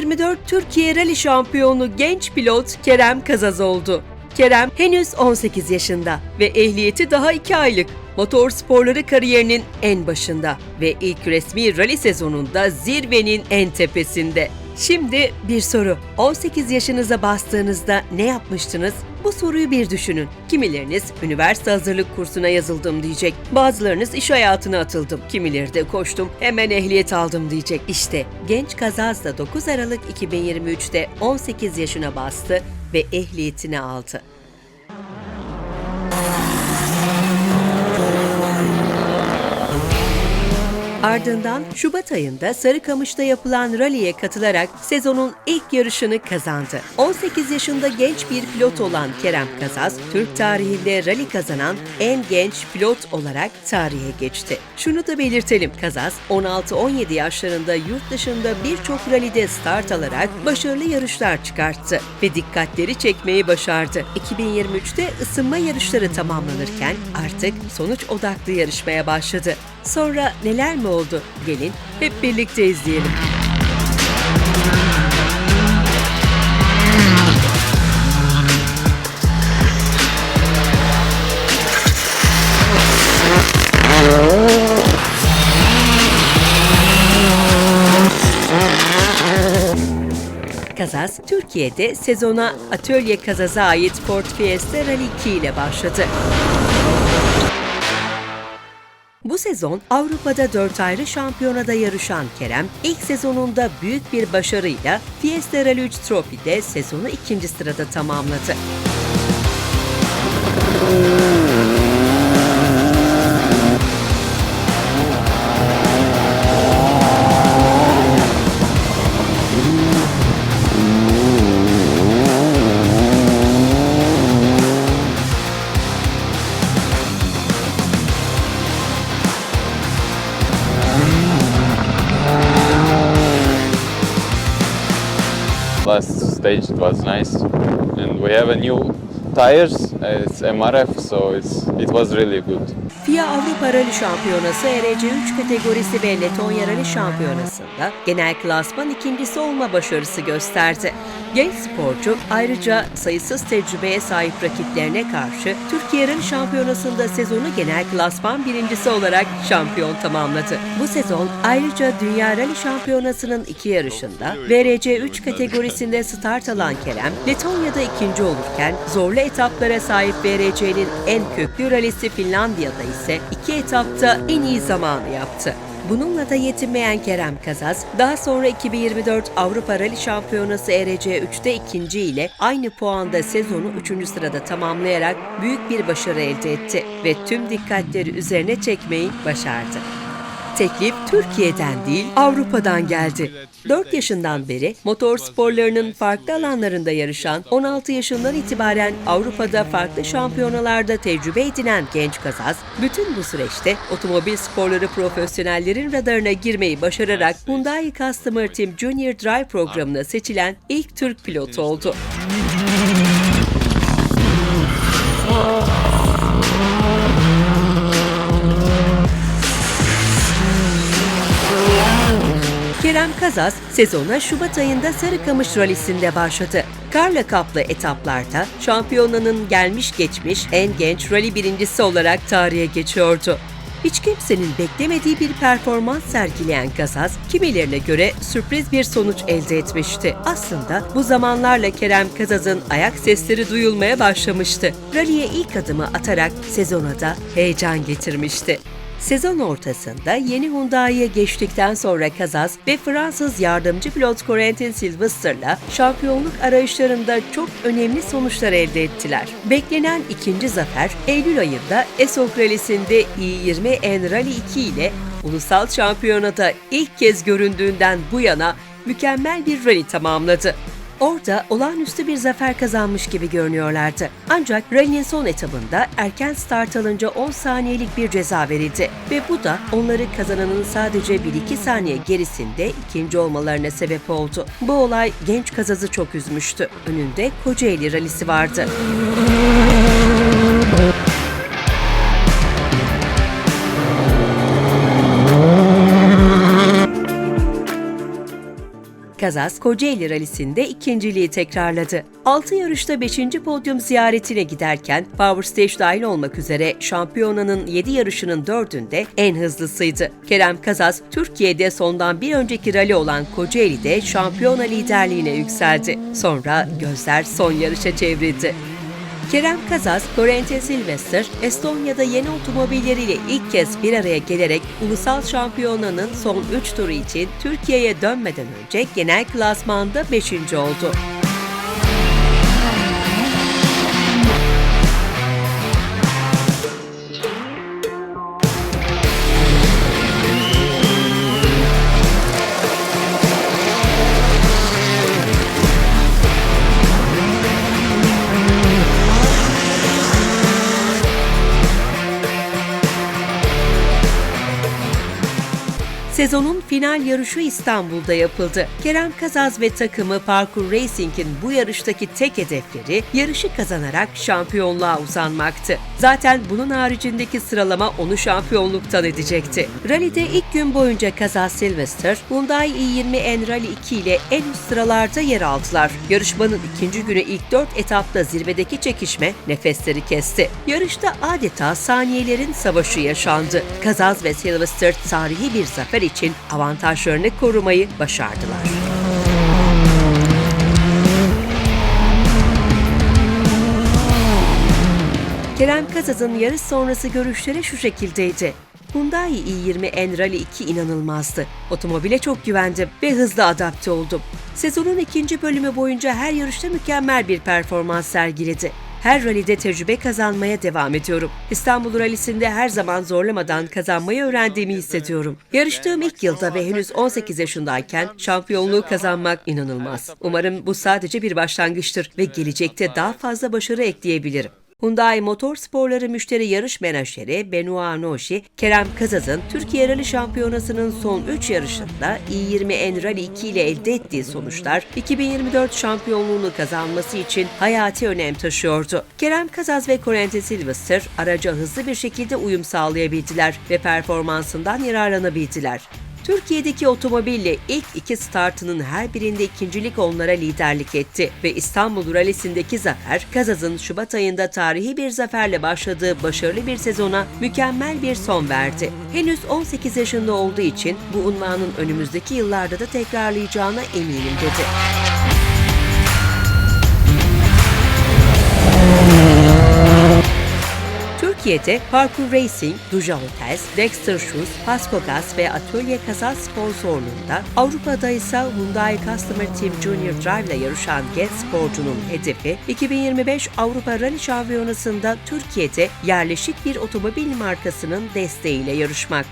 2024 Türkiye Rally Şampiyonu genç pilot Kerem Kazaz oldu. Kerem henüz 18 yaşında ve ehliyeti daha 2 aylık. Motor sporları kariyerinin en başında ve ilk resmi rally sezonunda zirvenin en tepesinde. Şimdi bir soru. 18 yaşınıza bastığınızda ne yapmıştınız? Bu soruyu bir düşünün. Kimileriniz üniversite hazırlık kursuna yazıldım diyecek. Bazılarınız iş hayatına atıldım. Kimileri de koştum hemen ehliyet aldım diyecek. İşte genç Kazaz da 9 Aralık 2023'te 18 yaşına bastı ve ehliyetini aldı. Ardından Şubat ayında Sarıkamış'ta yapılan rally'e katılarak sezonun ilk yarışını kazandı. 18 yaşında genç bir pilot olan Kerem Kazaz, Türk tarihinde rally kazanan en genç pilot olarak tarihe geçti. Şunu da belirtelim, Kazaz 16-17 yaşlarında yurt dışında birçok rally'de start alarak başarılı yarışlar çıkarttı ve dikkatleri çekmeyi başardı. 2023'te ısınma yarışları tamamlanırken artık sonuç odaklı yarışmaya başladı. Sonra neler mi oldu? Gelin hep birlikte izleyelim. Kazaz, Türkiye'de sezona Atölye Kazaz'a ait Ford Fiesta Rally 2 ile başladı. Bu sezon Avrupa'da 4 ayrı şampiyonada yarışan Kerem, ilk sezonunda büyük bir başarıyla Fiesta Rally 3 Trophy'de sezonu ikinci sırada tamamladı. Last stage it was nice. And we have a new tires it's mrf so it's it was really good FIA Avrupa Rally Şampiyonası ERC3 kategorisi ve Letonya Rally Şampiyonası'nda genel klasman ikincisi olma başarısı gösterdi. Genç sporcu ayrıca sayısız tecrübeye sahip rakiplerine karşı Türkiye Rally Şampiyonası'nda sezonu genel klasman birincisi olarak şampiyon tamamladı. Bu sezon ayrıca Dünya Rally Şampiyonası'nın iki yarışında VRC3 kategorisinde start alan Kerem, Letonya'da ikinci olurken zorlu etaplara sahip VRC'nin en köklü rallisi Finlandiya'da ise iki etapta en iyi zamanı yaptı. Bununla da yetinmeyen Kerem Kazaz, daha sonra 2024 Avrupa Rally Şampiyonası ERC3'te ikinci ile aynı puanda sezonu 3. sırada tamamlayarak büyük bir başarı elde etti ve tüm dikkatleri üzerine çekmeyi başardı. Teklif Türkiye'den değil Avrupa'dan geldi. 4 yaşından beri motor sporlarının farklı alanlarında yarışan 16 yaşından itibaren Avrupa'da farklı şampiyonalarda tecrübe edinen genç Kazaz, bütün bu süreçte otomobil sporları profesyonellerin radarına girmeyi başararak Hyundai Customer Team Junior Drive programına seçilen ilk Türk pilot oldu. Kerem Kazas sezona Şubat ayında Sarıkamış Rally'sinde başladı. Karla kaplı etaplarda şampiyonanın gelmiş geçmiş en genç rally birincisi olarak tarihe geçiyordu. Hiç kimsenin beklemediği bir performans sergileyen Kazas, kimilerine göre sürpriz bir sonuç elde etmişti. Aslında bu zamanlarla Kerem Kazaz'ın ayak sesleri duyulmaya başlamıştı. Rally'e ilk adımı atarak sezona da heyecan getirmişti. Sezon ortasında yeni Hyundai'ye geçtikten sonra Kazaz ve Fransız yardımcı pilot Corentin Sylvester'la şampiyonluk arayışlarında çok önemli sonuçlar elde ettiler. Beklenen ikinci zafer Eylül ayında Esok Rally'sinde i20N Rally 2 ile ulusal şampiyonada ilk kez göründüğünden bu yana mükemmel bir rally tamamladı. Orada olağanüstü bir zafer kazanmış gibi görünüyorlardı. Ancak rally'nin son etabında erken start alınca 10 saniyelik bir ceza verildi ve bu da onları kazananın sadece 1-2 saniye gerisinde ikinci olmalarına sebep oldu. Bu olay genç kazazı çok üzmüştü. Önünde Kocaeli rallisi vardı. Kazas, Kocaeli Rally'sinde ikinciliği tekrarladı. 6 yarışta 5. podyum ziyaretine giderken Power Stage dahil olmak üzere şampiyonanın 7 yarışının 4'ünde en hızlısıydı. Kerem Kazas, Türkiye'de sondan bir önceki rally olan Kocaeli'de şampiyona liderliğine yükseldi. Sonra gözler son yarışa çevrildi. Kerem Kazas, Corrente Sylvester, Estonya'da yeni otomobilleriyle ilk kez bir araya gelerek ulusal şampiyonanın son 3 turu için Türkiye'ye dönmeden önce genel klasmanda 5. oldu. Sezonun final yarışı İstanbul'da yapıldı. Kerem Kazaz ve takımı Parkur Racing'in bu yarıştaki tek hedefleri yarışı kazanarak şampiyonluğa uzanmaktı. Zaten bunun haricindeki sıralama onu şampiyonluktan edecekti. Rally'de ilk gün boyunca Kazaz Sylvester, Hyundai i20N Rally 2 ile en üst sıralarda yer aldılar. Yarışmanın ikinci günü ilk dört etapta zirvedeki çekişme nefesleri kesti. Yarışta adeta saniyelerin savaşı yaşandı. Kazaz ve Sylvester tarihi bir zafer için avantajlarını korumayı başardılar. Kerem Kazaz'ın yarış sonrası görüşleri şu şekildeydi. Hyundai i20N Rally 2 inanılmazdı. Otomobile çok güvendim ve hızlı adapte oldum. Sezonun ikinci bölümü boyunca her yarışta mükemmel bir performans sergiledi. Her rallide tecrübe kazanmaya devam ediyorum. İstanbul Rally'sinde her zaman zorlamadan kazanmayı öğrendiğimi hissediyorum. Yarıştığım ilk yılda ve henüz 18 yaşındayken şampiyonluğu kazanmak inanılmaz. Umarım bu sadece bir başlangıçtır ve gelecekte daha fazla başarı ekleyebilirim. Hyundai Motorsporları müşteri yarış menajeri Benoît Noşi, Kerem Kazaz'ın Türkiye Rally Şampiyonası'nın son 3 yarışında i20N Rally 2 ile elde ettiği sonuçlar 2024 şampiyonluğunu kazanması için hayati önem taşıyordu. Kerem Kazaz ve Corrente Sylvester araca hızlı bir şekilde uyum sağlayabildiler ve performansından yararlanabildiler. Türkiye'deki otomobille ilk iki startının her birinde ikincilik onlara liderlik etti ve İstanbul Rally'sindeki zafer, Kazaz'ın Şubat ayında tarihi bir zaferle başladığı başarılı bir sezona mükemmel bir son verdi. Henüz 18 yaşında olduğu için bu unvanın önümüzdeki yıllarda da tekrarlayacağına eminim dedi. Türkiye'de Parkour Racing, Duja Hotels, Dexter Shoes, Pasco Gas ve Atölye Kazas sponsorluğunda Avrupa'da ise Hyundai Customer Team Junior Drive ile yarışan genç sporcunun hedefi 2025 Avrupa Rally Şampiyonası'nda Türkiye'de yerleşik bir otomobil markasının desteğiyle yarışmak.